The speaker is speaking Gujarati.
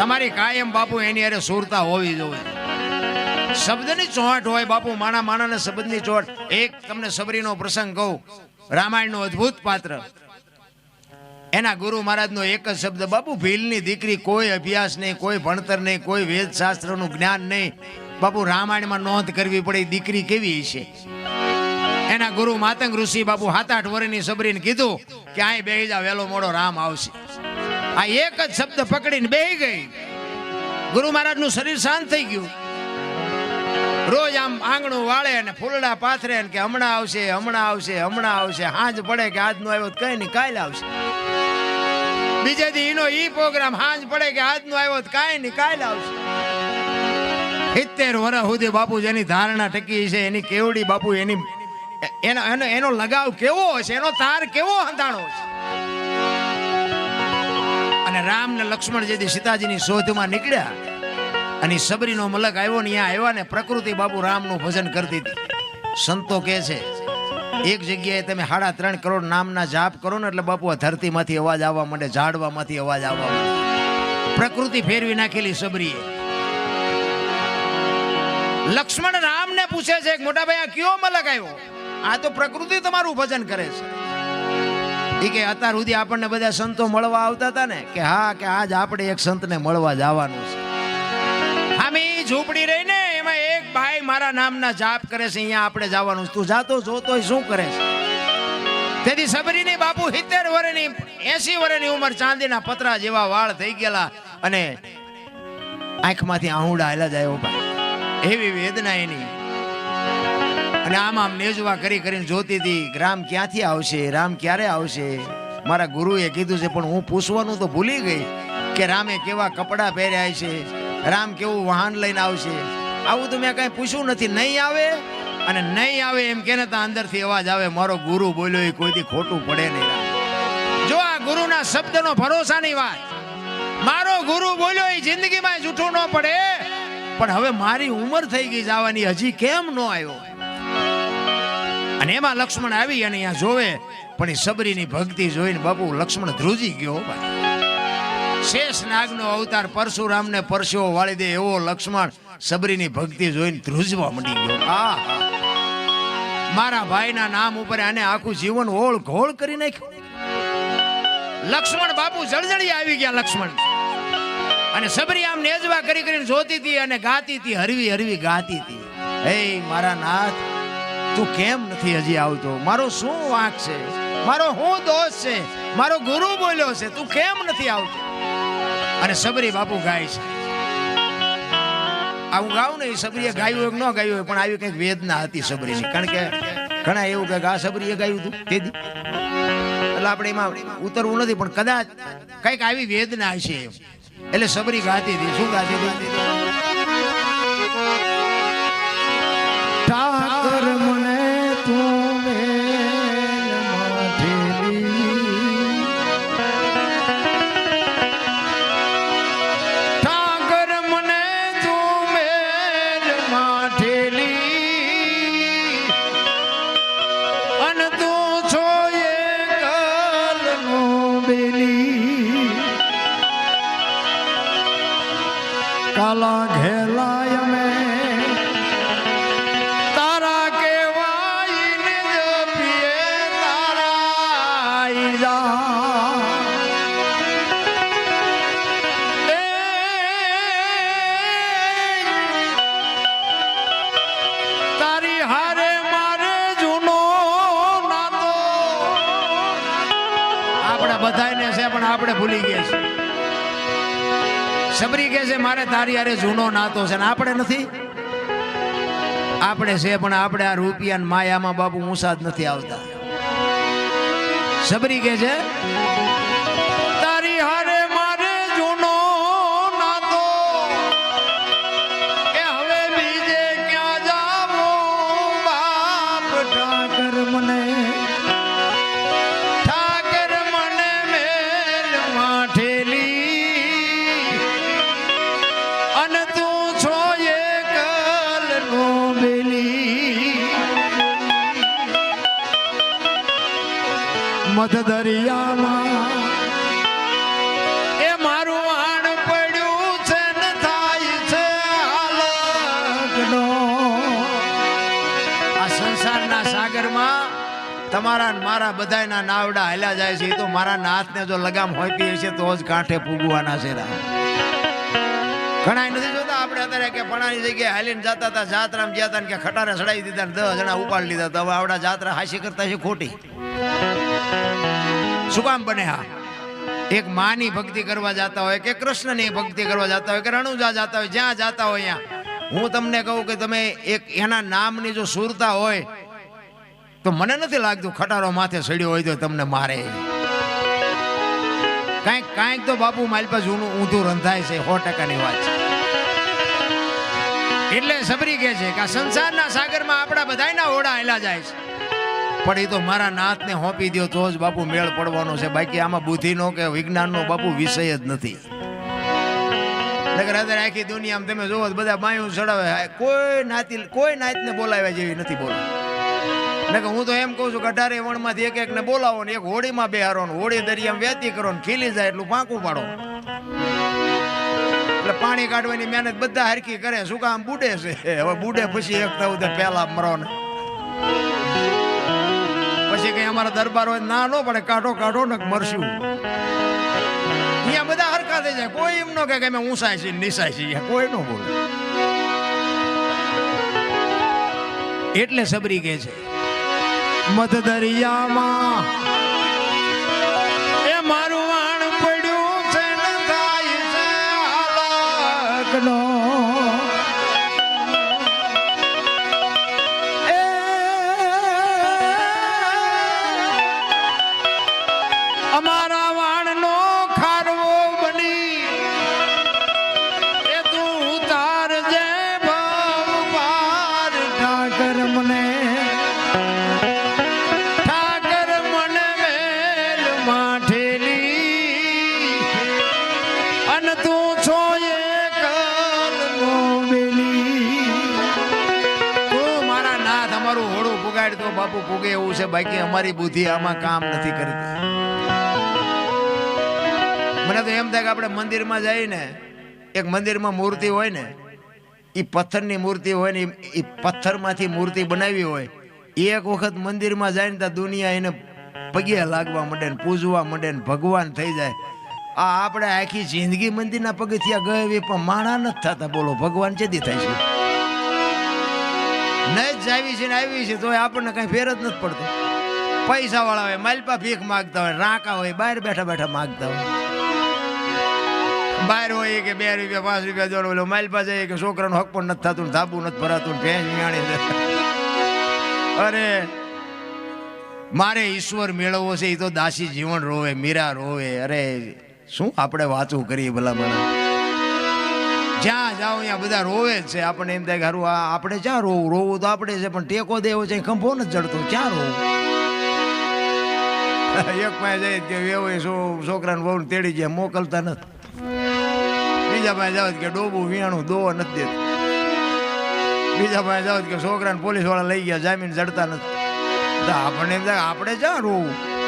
તમારી કાયમ બાપુ એની અરે સુરતા હોવી જોઈએ. શબ્દની ચોટ હોય બાપુ, માણા માણાને શબ્દની ચોંટ. એક તમને સબરીનો પ્રસંગ કહું. રામાયણનો અદ્ભુત પાત્ર. એના ગુરુ મહારાજનો એક જ શબ્દ, બાપુ, ભીલની દીકરી કોઈ અભ્યાસ નહીં, કોઈ ભણતર નહીં, કોઈ વેદશાસ્ત્રનું જ્ઞાન નહીં. બાપુ, રામાયણમાં નોંધ કરવી પડે, દીકરી કેવી છે એના ગુરુ માતંગ ઋષિ બાપુ સાત આઠ વર્ષની સબરીને કીધું કે અહીં બે જા વેલો મોડો રામ આવશે. આ એક જ શબ્દ પકડીને બેહી ગઈ. ગુરુ મહારાજનું શરીર શાંત થઈ ગયું. રોજ આમ આંગણું વાળે અને ફૂલડા પાથરે કે હમણાં આવશે હમણાં આવશે હમણાં આવશે. હાંજ પડે કે આજનો આવ્યો કઈ નહીં, કાલ આવશે. બીજે દી એનો ઈ પ્રોગ્રામ હાંજ પડે કે આજનો આવ્યો તો કાંઈ નહીં, કાલ આવશે. સિત્તેર વર્ષ સુધી બાપુ જેની ધારણા ટકી છે, એની કેવડી બાપુ એની, એનો એનો એનો લગાવ કેવો હશે, એનો તાર કેવો હંધાણો છે અને રામ ને લક્ષ્મણ જે સીતાજીની શોધમાં નીકળ્યા અને સબરીનો મલક આવ્યો ને ત્યાં આવ્યા ને પ્રકૃતિ બાપુ રામનું ભજન કરતી હતી. સંતો કહે છે, એક જગ્યાએ તમે સાડા ત્રણ કરોડ નામના જાપ કરો ને એટલે બાપુ ધરતીમાંથી અવાજ આવવા માંડે, ઝાડવામાંથી અવાજ આવવા માંડે. પ્રકૃતિ ફેરવી નાખેલી સબરીએ. લક્ષ્મણ રામને પૂછે છે મોટા ભાઈ આ કયો મલક આવ્યો? આ તો પ્રકૃતિ તમારું ભજન કરે છે. એ કે અત્યાર સુધી આપણને બધા સંતો મળવા આવતા હતા ને, કે હા, કે આજ આપણે એક સંતને મળવા જવાનું છે. આમી ઝૂંપડી રહી ને એમાં એક ભાઈ મારા નામના જાપ કરે છે, અહીંયા આપણે જવાનું છે. તું જાતો જોતો શું કરે છે. તેથી સબરીની બાપુ સિત્તેર વર્ષની એસી વર્ષની ઉંમર ચાંદીના પતરા જેવા વાળ થઈ ગયેલા અને આંખમાંથી આહુડા હાલા જાય એવો એવી વેદના એની. અને આમ આમ નેજવા કરી કરીને જોતી હતી, રામ ક્યાંથી આવશે? રામ ક્યારે આવશે? મારા ગુરુએ કીધું છે, પણ હું પૂછવાનું તો ભૂલી ગઈ કે રામે કેવા કપડાં પહેર્યા છે? રામ કેવું વાહન લઈને આવશે? આવું તો મેં કાંઈ પૂછ્યું નથી. નહીં આવે? અને નહીં આવે એમ કે તો અંદરથી અવાજ આવે. મારો ગુરુ બોલ્યો, એ કોઈથી ખોટું પડે નહીં જો આ ગુરુના શબ્દનો ભરોસાની વાત. મારો ગુરુ બોલ્યો, એ જિંદગીમાં જૂઠું ન પડે. પણ હવે મારી ઉંમર થઈ ગઈ જવાની, હજી કેમ ન આવ્યો? અને એમાં લક્ષ્મણ આવી અને અહીંયા જોવે, પણ એ સબરીની ભક્તિ જોઈને બાપુ લક્ષ્મણ ધ્રુજી ગયો. શેષ નાગનો અવતાર પરશુરામને પરસ્યો વાળી દે એવો લક્ષ્મણ સબરીની ભક્તિ જોઈને ધ્રુજવા મંડી ગયો. આ મારા ભાઈના નામ ઉપર આને આખું જીવન ઓળ ઘોળ કરી નાખ્યું. લક્ષ્મણ બાપુ જળજળી આવી ગયા લક્ષ્મણ. અને સબરી આમ નેજવા કરી કરીને જોતી હતી અને ગાતી હતી, હરવી હરવી ગાતી હતી. હે મારા નાથ તું કેમ નથી હજી આવતો? મારો શું વાંક છે? મારો શું દોષ છે? મારો ગુરુ બોલ્યો છે, તું કેમ નથી આવતો? અને સબરી બાપુ ગાય છે. આ હું ગાઉં ને એ સબરીએ ગાયું હોય ન ગાયું હોય, પણ આવી કંઈક વેદના હતી સબરીની. કારણ કે ઘણા એવું કે આ સબરીએ ગાયું હતું તે એટલે આપણે એમાં ઉતરવું નથી, પણ કદાચ કંઈક આવી વેદના હશે એટલે સબરી ગાતી હતી. શું ગાતી હતી? મેં તારા કેવાઈને જપીએ તારા ઈજા તારી હારે મારે જૂનો નાતો. આપણે બધાને છે, પણ આપણે ભૂલી ગયા છે સબરી કહે છે, મારે તારી હારે જૂનો નાતો છે ને આપણે નથી? આપણે છે, પણ આપણે આ રૂપિયા માયામાં બાપુ ઊંસા જ નથી આવતા. સબરી કહે છે, તારી હારે મારે જૂનો નાતો. એ હવે બીજે ક્યાં જાવો બાપ મધ દરિયામાં. એ મારું આણ થાય છે આ સંસારના સાગરમાં તમારા મારા બધાના નાવડા હાલ્યા જાય છે તો મારા હાથને જો લગામ હોય હોતી છે તો જ કાંઠે પૂગવાના છે ઘણા નથી જોતા આપણે અત્યારે કે પણાની જગ્યાએ હાલીને જતા હતા, જાત્રામાં ગયા હતા કે ખટારે ચડાવી દીધા દસ જણા ઉપાડી લીધા તો હવે આવડા જાત્રા હાસી કરતા છે ખોટી. શું કામ બને હા એક માની ભક્તિ કરવા જતા હોય કે કૃષ્ણની ભક્તિ કરવા જતા હોય કે રણુજા જતા હોય, જ્યાં જતા હોય ત્યાં. હું તમને કહું કે તમે એક એના નામની જો સુરતા હોય, તો મને નથી લાગતું ખટારો માથે સડ્યો હોય તો તમને મારે. કાંઈક કાંઈક તો બાપુ મારી પાસે ઊંધું રંધાય છે, સો ટકાની વાત છે. એટલે સબરી કહે છે કે આ સંસારના સાગરમાં આપણા બધાયના ઓડા હેલા જાય છે. પણ એ તો મારા નાથને હોંપી દો તો જ બાપુ મેળ પડવાનો છે. બાકી આમાં બુદ્ધિનો કે વિજ્ઞાનનો બાપુ વિષય જ નથી. અત્યારે આખી દુનિયામાં તમે જોવો બધા બાયું ચડાવે. કોઈ નાતી, કોઈ નાતને બોલાવ્યા જેવી નથી બોલ નકર હું તો એમ કહું છું કે અઢારે વણમાંથી એક એકને બોલાવો ને એક હોળીમાં બેહારો ને હોળી દરિયામાં વેતી કરો ને ખીલી જાય એટલું પાંકું પાડો. એટલે પાણી કાઢવાની મહેનત બધા હરકી કરે, શું કામ બુડે છે? હવે બુડે પછી એક થવું તો પહેલા મરો ને પછી કઈ અમારા દરબાર હોય ના નો પડે, કાઢો કાઢો ને મરશું. અહીંયા બધા હરખા થઈ જાય. કોઈ એમ કે અમે ઊંસાય છે નિસાય છે કોઈ નો બોલે. એટલે સબરી કે છે મધ દરિયામાં મારું વાણ પડ્યું છે ને થાય છે હાલકનો. હોડું તો બાપુ પુગે એવું છે, બાકી અમારી બુદ્ધિ આમાં કામ નથી કરતી. મને તો એમ થાય કે આપણે મંદિરમાં જઈએ ને એક મંદિરમાં મૂર્તિ હોય ને એ પથ્થરની મૂર્તિ હોય ને એ પથ્થરમાંથી મૂર્તિ બનાવી હોય, એક વખત મંદિરમાં જાય ને તો દુનિયા એને પગે લાગવા માંડે ને, પૂજવા માંડે ને, ભગવાન થઈ જાય. આ આપણે આખી જિંદગી મંદિરના પગથિયા ગયે પણ માણા નથી થતા, બોલો, ભગવાન ચેદી થાય છે. નહીં જ આવી છે ને આવી છે તો આપણને કઈ ફેર જ નથી પડતો. પૈસા વાળા હોય, માલપા ભીખ માગતા હોય, રાકા હોય, બહાર બેઠા બેઠા માગતા હોય. બહાર હોય કે બે રૂપિયા, પાંચ રૂપિયા જોડો ઓલો માલપા જાય કે છોકરાનું હક પણ નથી થતું ધાબુ નથી ભરાતું ભેંસ વિયાણી અરે, મારે ઈશ્વર મેળવવો છે એ તો દાસી જીવન રોવે, મીરા રોવે. અરે, શું આપણે વાતું કરીએ ભલા મને જ્યાં જાઓ ત્યાં બધા રોવે જ છે. આપણને એમ થાય કે હારું, આ આપણે ક્યાં રોવું? રોવું તો આપણે છે, પણ ટેકો દેવો છે, ખંભો નથી ચડતો. ક્યાં રોવું? એક પાસે જાય કે એવો છોકરાને બહુ તેડી જાય મોકલતા નથી. બીજા પાસે જાવ કે ડોબું વિયાણું દો નથી દેતું. બીજા પાસે જાવ કે છોકરાને પોલીસવાળા લઈ ગયા, જામીન ચડતા નથી. આપણને એમ થાય આપણે ક્યાં રોવું?